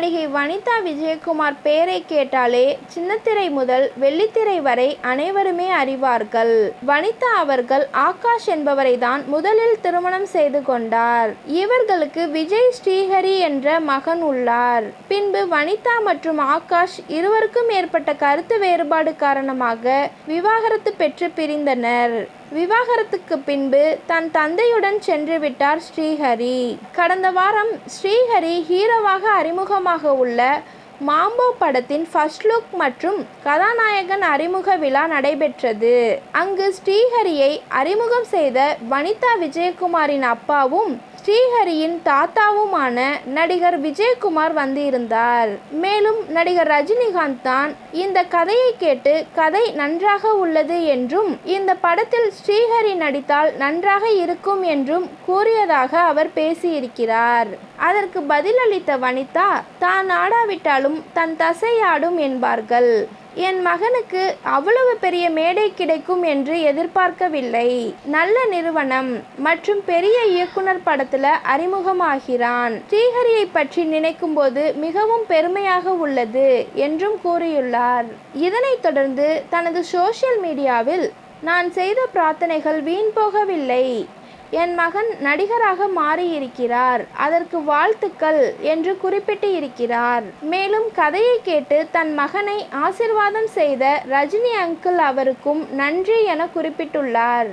நடிகை வனிதா விஜயகுமார் பெயரை கேட்டாலே சின்னத்திரை முதல் வெள்ளித்திரை வரை அனைவருமே அறிவார்கள். வனிதா அவர்கள் ஆகாஷ் என்பவரை தான் முதலில் திருமணம் செய்து கொண்டார். இவர்களுக்கு விஜய் ஸ்ரீஹரி என்ற மகன் உள்ளார். பின்பு வனிதா மற்றும் ஆகாஷ் இருவருக்கும் ஏற்பட்ட கருத்து வேறுபாடு காரணமாக விவாகரத்து பெற்று பிரிந்தனர். விவாகரத்துக்கு பின்பு தன் தந்தையுடன் சென்று விட்டார் ஸ்ரீஹரி. கடந்த வாரம் ஸ்ரீஹரி ஹீரோவாக அறிமுகமாக உள்ள மாம்போ படத்தின் ஃபர்ஸ்ட் லுக் மற்றும் கதாநாயகன் அறிமுக விழா நடைபெற்றது. அங்கு ஸ்ரீஹரியை அறிமுகம் செய்த வனிதா விஜயகுமாரின் அப்பாவும் ஸ்ரீஹரியின் தாத்தாவுமான நடிகர் விஜயகுமார் வந்திருந்தார். மேலும் நடிகர் ரஜினிகாந்த் தான் இந்த கதையை கேட்டு கதை நன்றாக உள்ளது என்றும் இந்த படத்தில் ஸ்ரீஹரி நடித்தால் நன்றாக இருக்கும் என்றும் கூறியதாக அவர் பேசியிருக்கிறார். அதற்கு பதிலளித்த வனிதா தான் ஆடாவிட்டாலும் தன் தசை ஆடும் என்பார்கள். என் மகனுக்கு அவ்வளவு பெரிய மேடை கிடைக்கும் என்று எதிர்பார்க்கவில்லை. நல்ல நிறுவனம் மற்றும் பெரிய இயக்குனர் படத்துல அறிமுகமாகிறான். ஸ்ரீஹரியை பற்றி நினைக்கும் போது மிகவும் பெருமையாக உள்ளது என்றும் கூறியுள்ளார். இதனைத் தொடர்ந்து தனது சோஷியல் மீடியாவில் நான் செய்த பிரார்த்தனைகள் வீண் போகவில்லை. என் மகன் நடிகராக மாறியிருக்கிறார். அதற்கு வாழ்த்துக்கள் என்று குறிப்பிட்டு இருக்கிறார் மேலும் கதையை கேட்டு தன் மகனை ஆசிர்வாதம் செய்த ரஜினி அங்கிள் அவருக்கும் நன்றி என குறிப்பிட்டுள்ளார்.